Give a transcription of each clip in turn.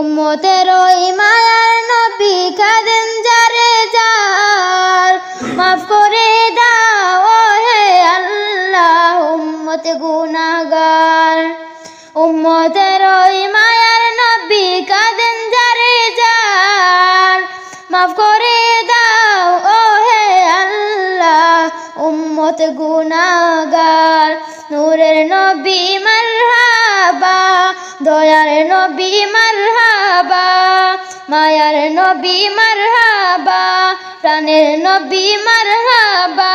উম্মতের ওই মায়ার নবী কাদেন যারে যার। মাফ করে দাও হে আল্লাহ, উম্মতে গুনাগার উম্মতের ওই মায়ার নবী কাঁদেন উম্মত গুনাহগার। নূরের নবী মারহাবা, দয়ার নবী মারহাবা, মায়ার নবী মারহাবা, প্রাণের নবী মারহাবা।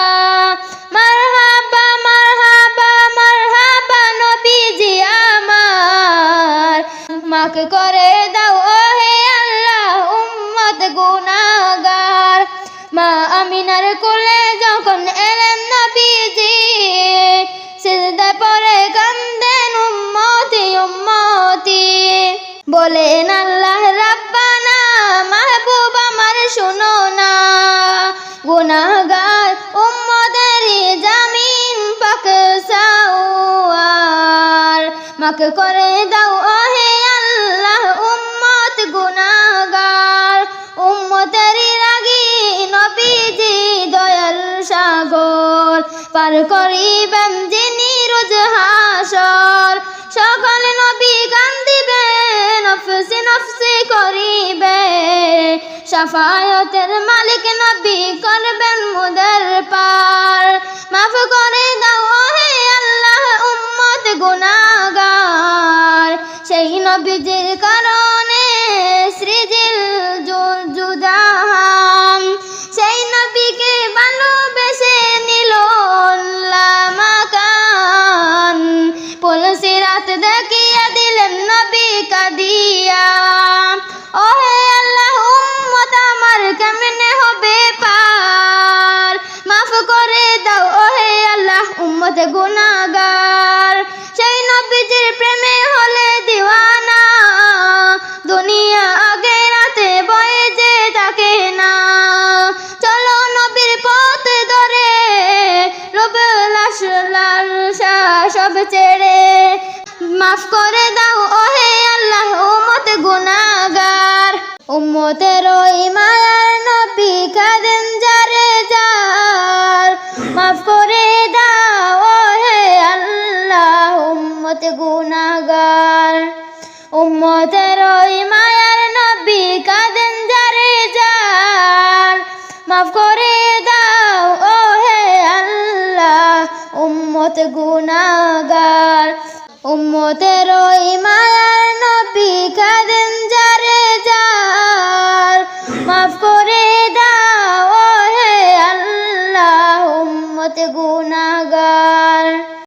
মারহাবা মারহাবা মারহাবা, নবীজি আমার। মাকে করে দাও ও হে আল্লাহ, উম্মত গুনাহগার। মা আমিনার বলেন আল্লাহ, রাব্বানা, মাহবুব আমার শুনো না। গুনাহগার উম্মতেরই জামিন পাক সাওয়ার। মাকে করে দাও ও হে আল্লাহ, উম্মত গুনাহগার। উম্মতেরই লাগি নবীজি, দয়াল সাগর। পার করিবেন যিনি রোজ হাসর। সকল নবী সাফায়তের মালিক নবী করবেন মুদের পার। মাফ করে দাও হে আল্লাহ উম্মত গুনাগার সেই নবীজির কারণে উম্মত গুনাহগার। সেই নবীজির প্রেমে হলে দিওয়ানা। দুনিয়া আগে রাতে বয়ে যে তাকে না। চলো নবীর পথ ধরে রব লাশ লালসা সব ছেড়ে। মাফ করে দাও ও হে আল্লাহ, উম্মত গুনাহগার। উম্মতের ওই উম্মত গুনাগার উম্মতের ওই মায়ার নবী কাঁদেন যারে যার। মাফ করে দাও ও হে আল্লাহ, উম্মত গুনাগার উম্মতের ওই মায়ার